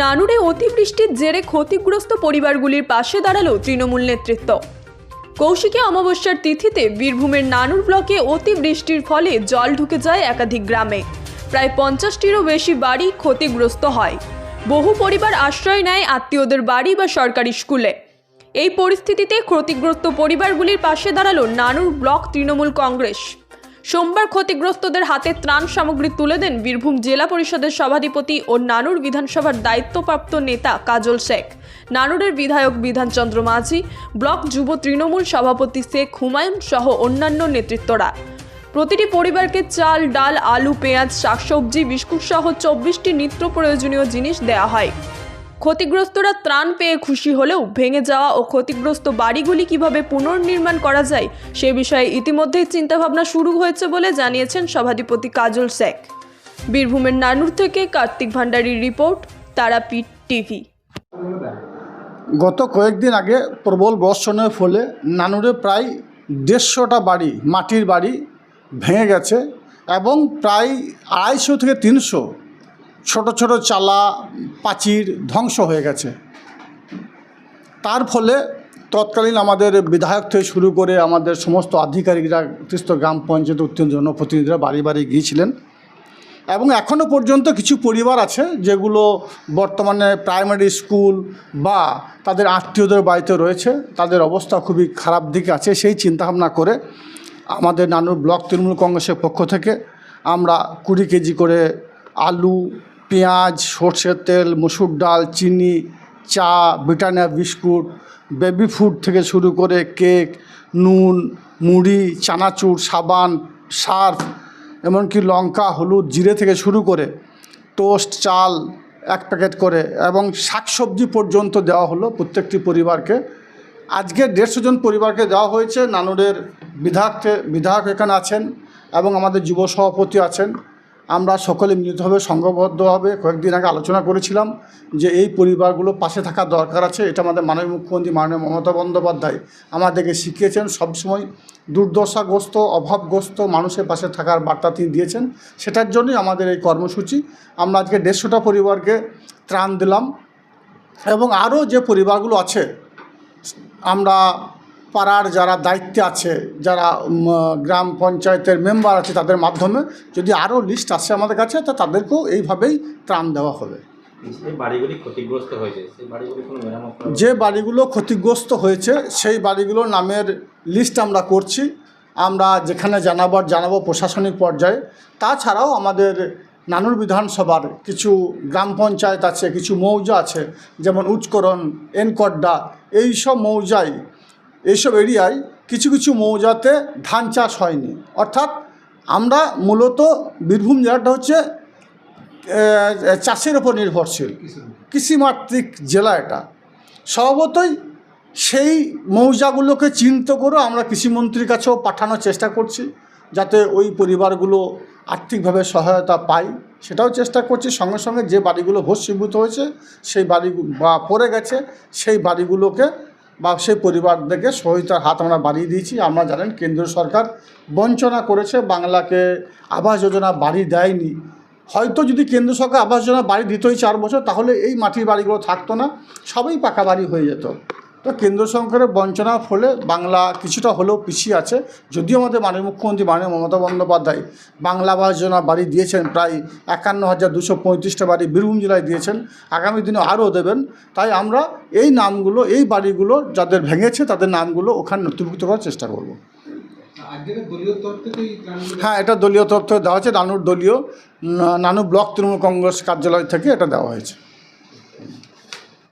নানুরে অতিবৃষ্টির জেরে ক্ষতিগ্রস্ত পরিবারগুলির পাশে দাঁড়াল তৃণমূল নেতৃত্ব। কৌশিকী অমাবস্যার তিথিতে বীরভূমের নানুর ব্লকে অতিবৃষ্টির ফলে জল ঢুকে যায় একাধিক গ্রামে। প্রায় পঞ্চাশটিরও বেশি বাড়ি ক্ষতিগ্রস্ত হয়। বহু পরিবার আশ্রয় নেয় আত্মীয়দের বাড়ি বা সরকারি স্কুলে। এই পরিস্থিতিতে ক্ষতিগ্রস্ত পরিবারগুলির পাশে দাঁড়াল নানুর ব্লক তৃণমূল কংগ্রেস। সোমবার ক্ষতিগ্রস্তদের হাতে ত্রাণ সামগ্রী তুলে দেন বীরভূম জেলা পরিষদের সভাধিপতি ও নানুর বিধানসভার দায়িত্বপ্রাপ্ত নেতা কাজল শেখ। নানুরের বিধায়ক বিধানচন্দ্র মাঝি, ব্লক যুব তৃণমূল সভাপতি শেখ হুমায়ুন সহ অন্যান্য নেতৃত্বরা। প্রতিটি পরিবারকে চাল, ডাল, আলু, পেঁয়াজ, শাকসবজি বিস্কুট সহ চব্বিশটি নিত্য প্রয়োজনীয় জিনিস দেওয়া হয়। ক্ষতিগ্রস্তরা ত্রাণ পেয়ে খুশি হলেও ভেঙে যাওয়া ও ক্ষতিগ্রস্ত বাড়িগুলি কীভাবে পুনর্নির্মাণ করা যায় সে বিষয়ে ইতিমধ্যেই চিন্তাভাবনা শুরু হয়েছে বলে জানিয়েছেন সভাধিপতি কাজল শেখ। বীরভূমের নানুর থেকে কার্তিক ভান্ডারীর রিপোর্ট, তারাপীঠ টিভি। গত কয়েকদিন আগে প্রবল বর্ষণের ফলে নানুরে প্রায় দেড়শোটা বাড়ি, মাটির বাড়ি ভেঙে গেছে এবং প্রায় আড়াইশো থেকে তিনশো ছোট ছোট চালা, পাচির ধ্বংস হয়ে গেছে। তার ফলে তৎকালীন আমাদের বিধায়ক থেকে শুরু করে আমাদের সমস্ত আধিকারিকরা তিস্ত গ্রাম পঞ্চায়েত উত্তীর্ণ জনপ্রতিনিধিরা বাড়ি বাড়ি গিয়েছিলেন। এবং এখনও পর্যন্ত কিছু পরিবার আছে যেগুলো বর্তমানে প্রাইমারি স্কুল বা তাদের আত্মীয়দের বাড়িতে রয়েছে। তাদের অবস্থা খুবই খারাপ দিকে আছে সেই চিন্তাভাবনা করে আমাদের নানুর ব্লক তৃণমূল কংগ্রেসের পক্ষ থেকে আমরা কুড়ি কেজি করে আলু পেঁয়াজ, সর্ষের তেল, মসুর ডাল, চিনি, চা, ব্রিটানিয়া বিস্কুট, বেবি ফুড থেকে শুরু করে কেক, নুন, মুড়ি, চানাচুর, সাবান, সার্ফ, এমনকি লঙ্কা, হলুদ, জিরে থেকে শুরু করে টোস্ট, চাল এক প্যাকেট করে এবং শাকসবজি পর্যন্ত দেওয়া হলো প্রত্যেকটি পরিবারকে। আজকে দেড়শো জন পরিবারকে দেওয়া হয়েছে। নানুরের বিধায়ক থে- বিধায়ক এখানে আছেন এবং আমাদের যুব সভাপতি আছেন। আমরা সকলে মিলিতভাবে সংঘবদ্ধভাবে কয়েকদিন আগে আলোচনা করেছিলাম যে এই পরিবারগুলো পাশে থাকা দরকার আছে। এটা আমাদের মাননীয় মুখ্যমন্ত্রী, মাননীয় মমতা বন্দ্যোপাধ্যায় আমাদেরকে শিখিয়েছেন। সবসময় দুর্দশাগ্রস্ত, অভাবগ্রস্ত মানুষের পাশে থাকার বার্তা তিনি দিয়েছেন। সেটার জন্যই আমাদের এই কর্মসূচি। আমরা আজকে দেড়শোটা পরিবারকে ত্রাণ দিলাম এবং আরও যে পরিবারগুলো আছে, আমরা পাড়ার যারা দায়িত্বে আছে যারা গ্রাম পঞ্চায়েতের মেম্বার আছে তাদের মাধ্যমে যদি আরও লিস্ট আসে আমাদের কাছে তা তাদেরকেও এইভাবেই ত্রাণ দেওয়া হবে। যে বাড়িগুলি ক্ষতিগ্রস্ত হয়েছে সেই বাড়িগুলি কোনো মেরামত করা যে বাড়িগুলো ক্ষতিগ্রস্ত হয়েছে সেই বাড়িগুলোর নামের লিস্ট আমরা করছি। আমরা যেখানে জানাবার জানাব প্রশাসনিক পর্যায়ে। তাছাড়াও আমাদের নানুর বিধানসভার কিছু গ্রাম পঞ্চায়েত আছে কিছু মৌজা আছে যেমন উচ্চকরণ এনকড্ডা এই সব মৌজায় এইসব এরিয়ায় কিছু কিছু মৌজাতে ধান চাষ হয়নি। অর্থাৎ আমরা মূলত বীরভূম জেলাটা হচ্ছে চাষের ওপর নির্ভরশীল। কৃষিমাতৃক জেলা এটা। স্বভাবতই সেই মৌজাগুলোকে চিহ্নিত করে আমরা কৃষিমন্ত্রীর কাছেও পাঠানোর চেষ্টা করছি, যাতে ওই পরিবারগুলো আর্থিকভাবে সহায়তা পায়, সেটাও চেষ্টা করছি। সঙ্গে সঙ্গে যে বাড়িগুলো ভস্মীভূত হয়েছে, সেই বাড়ি বা পড়ে গেছে, সেই বাড়িগুলোকে বা সেই পরিবারদেরকে সহায়তার হাত আমরা বাড়িয়ে দিয়েছি। আমরা জানেন কেন্দ্র সরকার বঞ্চনা করেছে, বাংলাকে আবাস যোজনা বাড়ি দেয়নি। হয়তো যদি কেন্দ্র সরকার আবাস যোজনা বাড়ি দিতই চার বছর, তাহলে এই মাটির বাড়িগুলো থাকতো না, সবই পাকা বাড়ি হয়ে যেত। তো কেন্দ্র সরকারের বঞ্চনার ফলে বাংলা কিছুটা হলেও পিছিয়ে আছে। যদিও আমাদের মাননীয় মুখ্যমন্ত্রী মাননীয় মমতা বন্দ্যোপাধ্যায় বাংলা আবাস যোজনা বাড়ি দিয়েছেন প্রায় একান্ন হাজার দুশো পঁয়ত্রিশটা বাড়ি বীরভূম জেলায় দিয়েছেন আগামী দিনে আরও দেবেন। তাই আমরা এই নামগুলো এই বাড়িগুলো যাদের ভেঙেছে তাদের নামগুলো ওখানে নথিভুক্ত করার চেষ্টা করব। হ্যাঁ এটা দলীয় তরফ থেকে দেওয়া হয়েছে। নানুর দলীয় নানু ব্লক তৃণমূল কংগ্রেস কার্যালয় থেকে এটা দেওয়া হয়েছে।